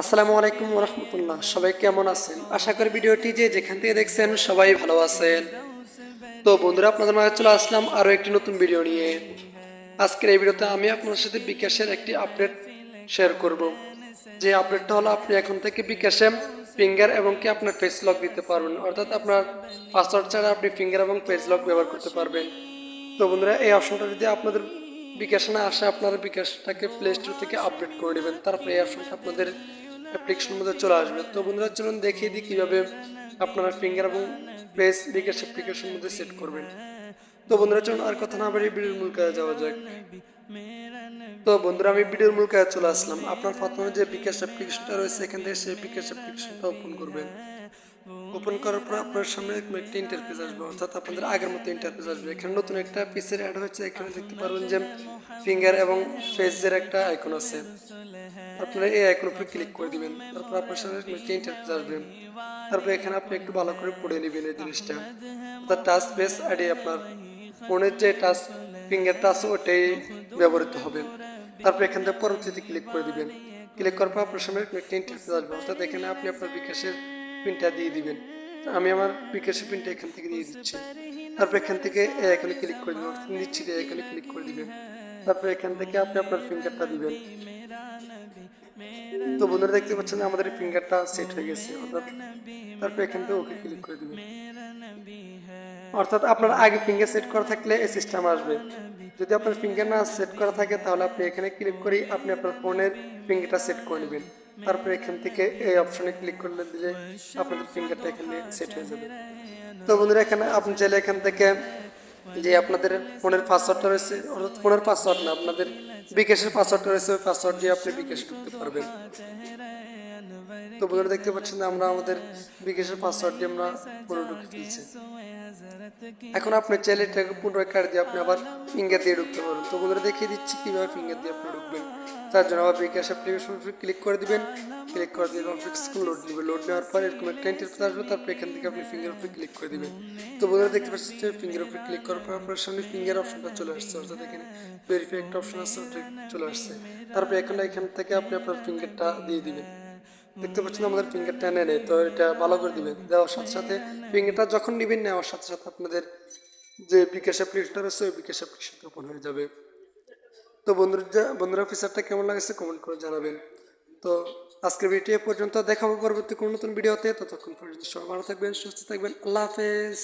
আসসালামু আলাইকুম রহমতুল্লাহ সবাই কেমন আছেন? আশা করি ভিডিওটি যে যেখান থেকে দেখছেন সবাই ভালো আছেন। তো বন্ধুরা, আপনাদের মাঝে চলে আসলাম আরও একটি নতুন ভিডিও নিয়ে। আজকের এই ভিডিওতে আমি আপনার সাথে বিকাশের একটি আপডেট শেয়ার করব। যে আপডেটটা হলো, আপনি এখন থেকে বিকাশে ফিঙ্গার এবং কি আপনার ফেস লক দিতে পারবেন। অর্থাৎ আপনার পাসওয়ার্ড ছাড়া আপনি ফিঙ্গার এবং ফেস লক ব্যবহার করতে পারবেন। তো বন্ধুরা, এই অপশনটা যদি আপনাদের বিকাশে না আসে, আপনারা বিকাশটাকে প্লে স্টোর থেকে আপডেট করে নেবেন। তারপরে এই অপশনটা আপনাদের অ্যাপ্লিকেশনের মধ্যে চলে আসবে। তো বন্ধুরা, চলুন দেখিয়ে দিই কীভাবে আপনারা ফিঙ্গার এবং ফেস বিকাশ অ্যাপ্লিকেশনের মধ্যে সেট করবেন। তো বন্ধুরা, চলুন আর কথা না বাড়িয়ে ভিডিওর মূল কাজে যাওয়া যাক। তো বন্ধুরা, আমি ভিডিওর মূল কাজে চলে আসলাম। আপনার প্রথমে যে বিকাশ অ্যাপ্লিকেশনটা রয়েছে, এখান থেকে সেই বিকাশ অ্যাপ্লিকেশনটা ওপেন করবেন। ওপেন করার পর আপনার সামনে একটা ইন্টারফেস আসবে, অর্থাৎ আপনাদের আগের মতো ইন্টারফেস আসবে। এখানে নতুন একটা পিসের অ্যাড হয়েছে। এখানে দেখতে পারবেন যে ফিঙ্গার এবং ফেসের একটা আইকন আছে। আপনারা এই আইকন উপরে ক্লিক করে দিবেন, তারপর আপনার সামনে ইন্টারফেস আসবে। তারপর এখানে আপনি একটু ভালো করে পড়ে নেবেন এই জিনিসটা। অর্থাৎ টাচ বেস আইডি আপনার ফোনের যে টাচ ফিঙ্গারটা আছে ওটাই ব্যবহৃত হবে। তারপর এখান থেকে পরবর্তীতে ক্লিক করে দিবেন। ক্লিক করার পর আপনার সামনে একটা ইন্টারফেস আসবে। অর্থাৎ এখানে আপনি আপনার বিকাশের পিনটা দিয়ে দিবেন। আমি আমার বিকাশের পিনটা এখান থেকে দিয়ে দিচ্ছি। তারপর এখান থেকে এখানে ক্লিক করে দিবেন। নিচ্ছি এখানে ক্লিক করে দিবেন। তারপর এখান থেকে আপনি আপনার ফিঙ্গারটা দিবেন। তো বন্ধুরা দেখতে পাচ্ছেন আমাদের ফিঙ্গারটা সেট হয়ে গেছে অর্থাৎ তারপর এখান থেকে ওকে ক্লিক করে দিবেন। অর্থাৎ আপনার আগে ফিঙ্গার সেট করা থাকলে এই সিস্টেম আসবে। যদি আপনার ফিঙ্গার না সেট করা থাকে তাহলে আপনি এখানে ক্লিক করে আপনি আপনার ফোনের ফিঙ্গারটা সেট করে নেবেন। তারপর এখান থেকে এই অপশনে ক্লিক করলে দিলে আপনাদের ফিঙ্গারটা এখানে সেট হয়ে যাবে। তো বন্ধুরা এখানে আপনি চাইলে এখান থেকে যে আপনাদের ফোনের পাসওয়ার্ডটা রয়েছে অর্থাৎ ফোনের পাসওয়ার্ড না আপনাদের বিকাশের পাসওয়ার্ডটা রয়েছে পাসওয়ার্ড দিয়ে আপনি বিকাশ করতে পারবেন। তো বন্ধুরা দেখতে পাচ্ছেন যে আমরা আমাদের বিকাশের পাসওয়ার্ড দিয়ে আমরা পুরো ঢুকে ফেলছি এখন আপনি চাইলে এটাকে পুনরায় কার্ড দিয়ে আপনি আবার ফিঙ্গার দিয়ে ঢুকতে পারবেন। তো বন্ধুরা দেখিয়ে দিচ্ছি কীভাবে ফিঙ্গার দিয়ে আপনি ঢুকবেন। তার জন্য আবার বিকাশ অ্যাপ্লিকেশন ক্লিক করে দিবেন। ক্লিক করে দিয়ে স্কুল লোড নেবে। লোড নেওয়ার পর এরকম একটা ইন্টারফেস আসবে, তারপর এখান থেকে আপনি ফিঙ্গার উপরে ক্লিক করে দিবেন। তো বন্ধুরা দেখতে পাচ্ছেন যে ফিঙ্গার উপরে ক্লিক করার পর আপনার সামনে ফিঙ্গার অপশনটা চলে আসছে। অর্থাৎ এখানে ভেরিফাই একটা অপশন ওটা চলে আসছে। তারপর এখন এখান থেকে আপনি আপনার ফিঙ্গারটা দিয়ে দিবেন। দেখতে পাচ্ছেন আমাদের ফিঙ্গারটা নেই, তো এটা ভালো করে দিবেন। দেওয়ার সাথে সাথে ফিঙ্গারটা যখন নেবেন, নেওয়ার সাথে সাথে আপনাদের যে বিকাশ অ্যাপ্লিকেশনটা রয়েছে, ওই বিকাশ অ্যাপ্লিকেশনটা ওপেন হয়ে যাবে। তো বন্ধুরা বন্ধুরা ফিচারটা কেমন লাগছে কমেন্ট করে জানাবেন। তো আজকের ভিডিও পর্যন্ত দেখাবো পরবর্তী কোনো নতুন ভিডিওতে ততক্ষণ পর্যন্ত সবাই ভালো থাকবেন, সুস্থ থাকবেন। আল্লাহ হাফেজ।